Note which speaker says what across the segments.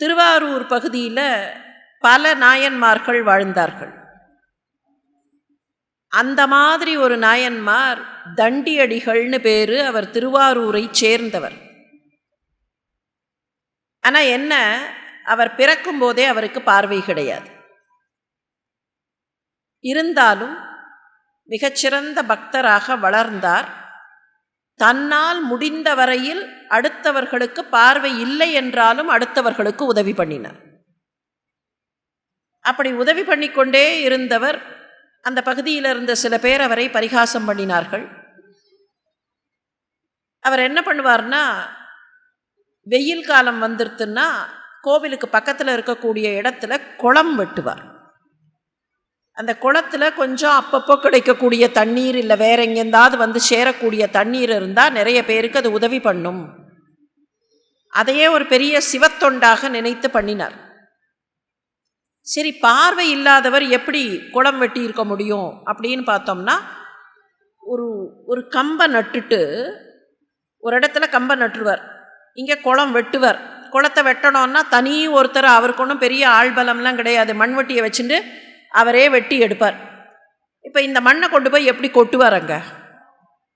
Speaker 1: திருவாரூர் பகுதியில் பல நாயன்மார்கள் வாழ்ந்தார்கள். அந்த மாதிரி ஒரு நாயன்மார் தண்டியடிகள்னு பேரு அவர் திருவாரூரை சேர்ந்தவர். ஆனால் என்ன அவர் பிறக்கும் போதே அவருக்கு பார்வை கிடையாது. இருந்தாலும் மிகச்சிறந்த பக்தராக வளர்ந்தார். தன்னால் முடிந்த வரையில் அடுத்தவர்களுக்கு பார்வை இல்லை என்றாலும் அடுத்தவர்களுக்கு உதவி பண்ணினார். அப்படி உதவி பண்ணிக்கொண்டே இருந்தவர் அந்த பகுதியில் இருந்த சில பேர் அவரை பரிகாசம் பண்ணினார்கள். அவர் என்ன பண்ணுவார்னா வெயில் காலம் வந்துருத்துன்னா கோவிலுக்கு பக்கத்தில் இருக்கக்கூடிய இடத்துல குளம் வெட்டுவார். அந்த குளத்தில் கொஞ்சம் அப்பப்போ கிடைக்கக்கூடிய தண்ணீர் இல்லை வேற எங்கேருந்தாவது வந்து சேரக்கூடிய தண்ணீர் இருந்தால் நிறைய பேருக்கு அது உதவி பண்ணும். அதையே ஒரு பெரிய சிவத்தொண்டாக நினைத்து பண்ணினார். சரி பார்வை இல்லாதவர் எப்படி குளம் வெட்டி இருக்க முடியும் அப்படின்னு பார்த்தோம்னா ஒரு ஒரு கம்பை நட்டுட்டு ஒரு இடத்துல கம்பை நட்டுருவார். இங்கே குளம் வெட்டுவார். குளத்தை வெட்டணும்னா தனி ஒருத்தர் அவருக்கு ஒன்றும் பெரிய ஆள்பலம்லாம் கிடையாது. மண்வெட்டியை வச்சுட்டு அவரே வெட்டி எடுப்பார். இப்போ இந்த மண்ணை கொண்டு போய் எப்படி கொட்டுவார் அங்கே?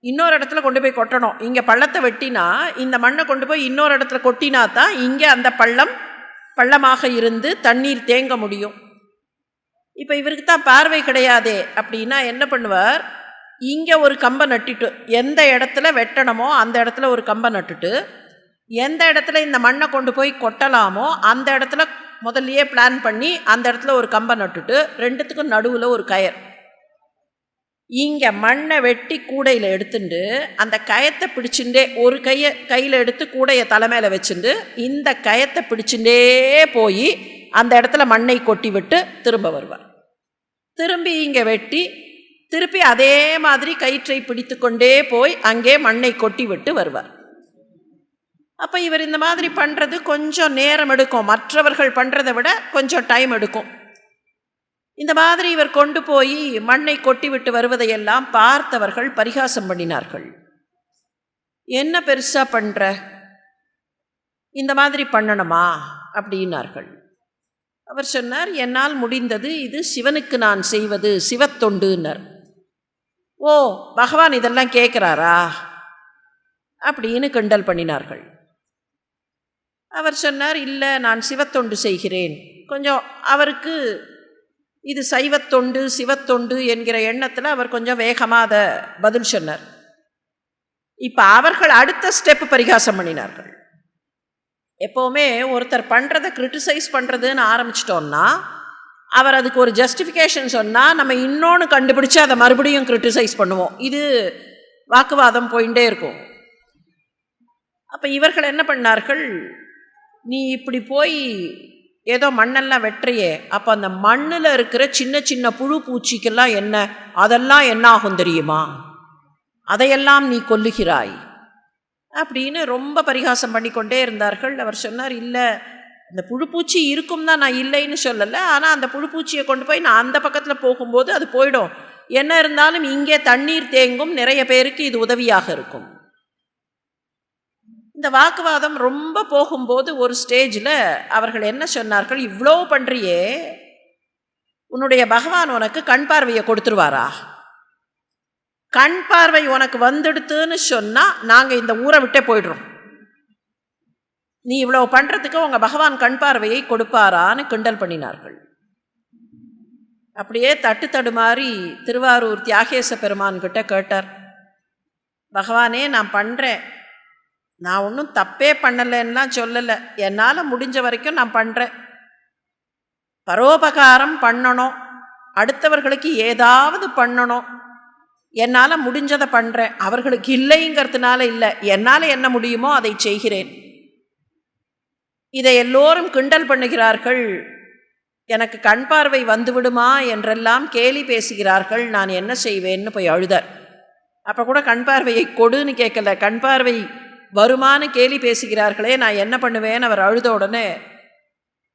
Speaker 1: இன்னொரு இடத்துல கொண்டு போய் கொட்டணும். இங்கே பள்ளத்தை வெட்டினா இந்த மண்ணை கொண்டு போய் இன்னொரு இடத்துல கொட்டினா தான் இங்கே அந்த பள்ளம் பள்ளமாக இருந்து தண்ணீர் தேங்க முடியும். இப்போ இவருக்கு தான் பார்வை கிடையாதே அப்படின்னா என்ன பண்ணுவார்? இங்கே ஒரு கம்பை நட்டுட்டு எந்த இடத்துல வெட்டணுமோ அந்த இடத்துல ஒரு கம்பை நட்டுட்டு எந்த இடத்துல இந்த மண்ணை கொண்டு போய் கொட்டலாமோ அந்த இடத்துல முதல்லையே பிளான் பண்ணி அந்த இடத்துல ஒரு கம்பை நட்டுட்டு ரெண்டுத்துக்கும் நடுவில் ஒரு கயர் இங்கே மண்ணை வெட்டி கூடையில் எடுத்துட்டு அந்த கயத்தை பிடிச்சுட்டே ஒரு கையை கையில் எடுத்து கூடையை தலைமையில் வச்சுட்டு இந்த கயத்தை பிடிச்சுட்டே போய் அந்த இடத்துல மண்ணை கொட்டி விட்டு திரும்ப வருவார். திரும்பி இங்கே வெட்டி திருப்பி அதே மாதிரி கயிற்றை பிடித்து கொண்டே போய் அங்கே மண்ணை கொட்டி விட்டு வருவார். அப்போ இவர் இந்த மாதிரி பண்ணுறது கொஞ்சம் நேரம் எடுக்கும். மற்றவர்கள் பண்ணுறதை விட கொஞ்சம் டைம் எடுக்கும். இந்த மாதிரி இவர் கொண்டு போய் மண்ணை கொட்டிவிட்டு வருவதையெல்லாம் பார்த்தவர்கள் பரிகாசம் பண்ணினார்கள். என்ன பெருசாக பண்ணுற இந்த மாதிரி பண்ணணுமா? அப்படின்னார்கள். அவர் சொன்னார் என்னால் முடிந்தது இது சிவனுக்கு நான் செய்வது சிவத்தொண்டுன்னர். ஓ பகவான் இதெல்லாம் கேட்குறாரா? அப்படின்னு கிண்டல் பண்ணினார்கள். அவர் சொன்னார் இல்லை நான் சிவத்தொண்டு செய்கிறேன். கொஞ்சம் அவருக்கு இது சைவத்தொண்டு சிவத்தொண்டு என்கிற எண்ணத்தில் அவர் கொஞ்சம் வேகமாக அதை பதில் சொன்னார். இப்போ அவர்கள் அடுத்த ஸ்டெப் பரிகாசம் பண்ணினார்கள். எப்போவுமே ஒருத்தர் பண்ணுறதை கிரிட்டிசைஸ் பண்ணுறதுன்னு ஆரம்பிச்சிட்டோம்னா அவர் அதுக்கு ஒரு ஜஸ்டிஃபிகேஷன் சொன்னால் நம்ம இன்னொன்று கண்டுபிடிச்சு அதை மறுபடியும் கிரிட்டிசைஸ் பண்ணுவோம். இது வாக்குவாதம் போயிட்டே இருக்கும். அப்போ இவர்கள் என்ன பண்ணார்கள்? நீ இப்படி போய் ஏதோ மண்ணெல்லாம் வெட்டுறியே. அப்போ அந்த மண்ணில் இருக்கிற சின்ன சின்ன புழு பூச்சிக்கெல்லாம் என்ன? அதெல்லாம் என்ன ஆகும் தெரியுமா? அதையெல்லாம் நீ கொல்லுகிறாய். அப்படின்னு ரொம்ப பரிகாசம் பண்ணிக்கொண்டே இருந்தார்கள். அவர் சொன்னார் இல்லை இந்த புழுப்பூச்சி இருக்கும் தான் நான் இல்லைன்னு சொல்லலை. ஆனால் அந்த புழுப்பூச்சியை கொண்டு போய் நான் அந்த பக்கத்தில் போகும்போது அது போயிடும். என்ன இருந்தாலும் இங்கே தண்ணீர் தேங்கும். நிறைய பேருக்கு இது உதவியாக இருக்கும். இந்த வாக்குவாதம் ரொம்ப போகும்போது ஒரு ஸ்டேஜில் அவர்கள் என்ன சொன்னார்கள்? இவ்வளோ பண்ணுறியே உன்னுடைய பகவான் உனக்கு கண் பார்வையை கொடுத்துருவாரா? கண் பார்வை உனக்கு வந்துடுத்துன்னு சொன்னால் நாங்கள் இந்த ஊரை விட்டே போயிடுறோம். நீ இவ்வளோ பண்ணுறதுக்கு உங்கள் பகவான் கண் பார்வையை கொடுப்பாரான்னு கிண்டல் பண்ணினார்கள். அப்படியே தட்டு தடுமாறி திருவாரூர் தியாகேச பெருமான்கிட்ட கேட்டார். பகவானே நான் பண்ணுறேன் நான் ஒன்றும் தப்பே பண்ணலைன்னா சொல்லலை. என்னால் முடிஞ்ச வரைக்கும் நான் பண்ணுறேன் பரோபகாரம் பண்ணணும். அடுத்தவர்களுக்கு ஏதாவது பண்ணணும். என்னால் முடிஞ்சதை பண்ணுறேன் அவர்களுக்கு இல்லைங்கிறதுனால இல்லை. என்னால் என்ன முடியுமோ அதை செய்கிறேன். இதை எல்லோரும் கிண்டல் பண்ணுகிறார்கள். எனக்கு கண் பார்வை வந்துவிடுமா என்றெல்லாம் கேலி பேசுகிறார்கள். நான் என்ன செய்வேன்னு போய் அழுதார். அப்போ கூட கண் பார்வையை கொடுன்னு கேட்கல. கண் பார்வை வருமானு கேலி பேசுகிறார்களே நான் என்ன பண்ணுவேன் அவர் அழுத உடனே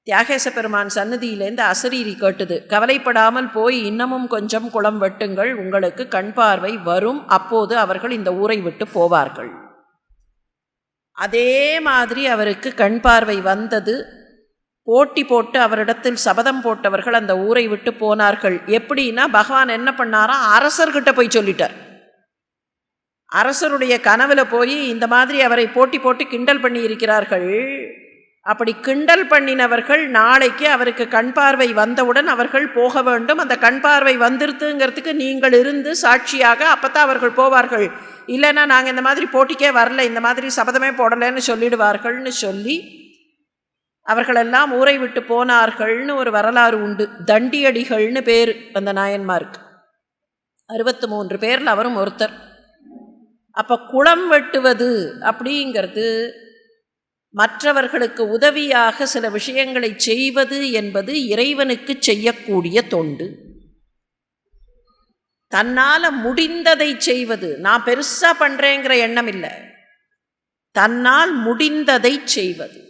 Speaker 1: தியாகேச பெருமான் சன்னதியிலேருந்து அசரீரி கேட்டுது. கவலைப்படாமல் போய் இன்னமும் கொஞ்சம் குளம் வெட்டுங்கள் உங்களுக்கு கண் பார்வை வரும் அப்போது அவர்கள் இந்த ஊரை விட்டு போவார்கள். அதே மாதிரி அவருக்கு கண் பார்வை வந்தது. போட்டி போட்டு அவரிடத்தில் சபதம் போட்டவர்கள் அந்த ஊரை விட்டு போனார்கள். எப்படின்னா பகவான் என்ன பண்ணாராம் அரசர்கிட்ட போய் சொல்லிட்டார். அரசருடைய கனவில் போய் இந்த மாதிரி அவரை போட்டி போட்டு கிண்டல் பண்ணி இருக்கிறார்கள். அப்படி கிண்டல் பண்ணினவர்கள் நாளைக்கு அவருக்கு கண் பார்வை வந்தவுடன் அவர்கள் போக வேண்டும். அந்த கண் பார்வை வந்துருதுங்கிறதுக்கு நீங்கள் இருந்து சாட்சியாக அப்போத்தான் அவர்கள் போவார்கள். இல்லைன்னா நாங்கள் இந்த மாதிரி போட்டிக்கே வரல இந்த மாதிரி சபதமே போடலைன்னு சொல்லிடுவார்கள்னு சொல்லி அவர்களெல்லாம் ஊரை விட்டு போனார்கள்னு ஒரு வரலாறு உண்டு. தண்டியடிகள்னு பேர் அந்த நாயன்மாருக்கு. அறுபத்து மூன்று பேரில் அவரும் ஒருத்தர். அப்போ குளம் வெட்டுவது அப்படிங்கிறது மற்றவர்களுக்கு உதவியாக சில விஷயங்களை செய்வது என்பது இறைவனுக்கு செய்யக்கூடிய தொண்டு. தன்னால் முடிந்ததை செய்வது. நான் பெருசாக பண்ணுறேங்கிற எண்ணம் இல்லை. தன்னால் முடிந்ததை செய்வது.